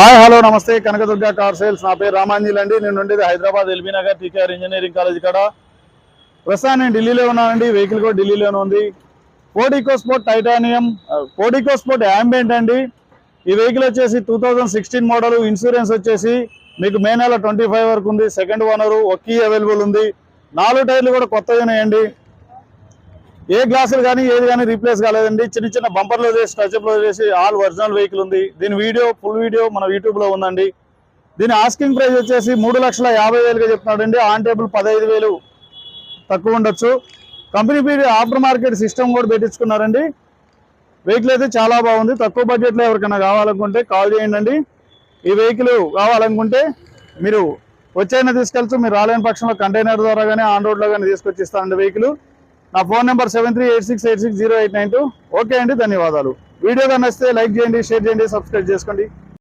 Hi hello నమస్తే. Kanakadurga car sales. నా పేరు రామాంజీల్ అండి నేను ఉండేది Hyderabad LB Nagar TKR engineering college కాడ ప్రస్తుతం నేను ఢిల్లీలో ఉన్నానండి. వెహికల్ కూడా ఢిల్లీలోనే ఉంది. కోడికో స్పోర్ట్ టైటానియం. కోడికో స్పోర్ట్ యాంబియంట్ అండి ఈ వెహికల్ వచ్చేసి two thousand sixteen model. Insurance వచ్చేసి మీకు మే నెల ట్వంటీ ఫైవ్ వరకు ఉంది. సెకండ్ ఓనరు ఒక్కీ అవైలబుల్ ఉంది. నాలుగు టైర్లు కూడా కొత్తవి ఉన్నాయండి. ఏ గ్లాసులు కానీ ఏది కానీ రీప్లేస్ కాలేదండి. చిన్న చిన్న బంపర్లో చేసి టచ్అప్లో చేసి ఆల్ ఒరిజినల్ వెహికల్ ఉంది. దీని వీడియో ఫుల్ వీడియో మన యూట్యూబ్లో ఉందండి. దీని ఆస్కింగ్ ప్రైస్ వచ్చేసి మూడు లక్షల యాభై వేలుగా చెప్తున్నాడండి. ఆన్ టేబుల్ పదహైదు వేలు తక్కువ ఉండొచ్చు. కంపెనీ పీడి ఆఫర్ మార్కెట్ సిస్టమ్ కూడా పెట్టించుకున్నారండి. వెహికల్ అయితే చాలా బాగుంది. తక్కువ బడ్జెట్లో ఎవరికైనా కావాలనుకుంటే కాల్ చేయండి ఈ వెహికల్ కావాలనుకుంటే మీరు వచ్చైనా తీసుకెళ్తూ మీరు రాలేని పక్షంలో కంటైనర్ ద్వారా కానీ ఆన్ రోడ్లో కానీ తీసుకొచ్చిస్తానండి వెహికల్ నా phone number seven three eight six eight six zero eight nine two. Okay అండి ధన్యవాదాలు. వీడియో కానీ నచ్చితే లైక్ చేయండి షేర్ చేయండి సబ్స్క్రైబ్ చేసుకోండి.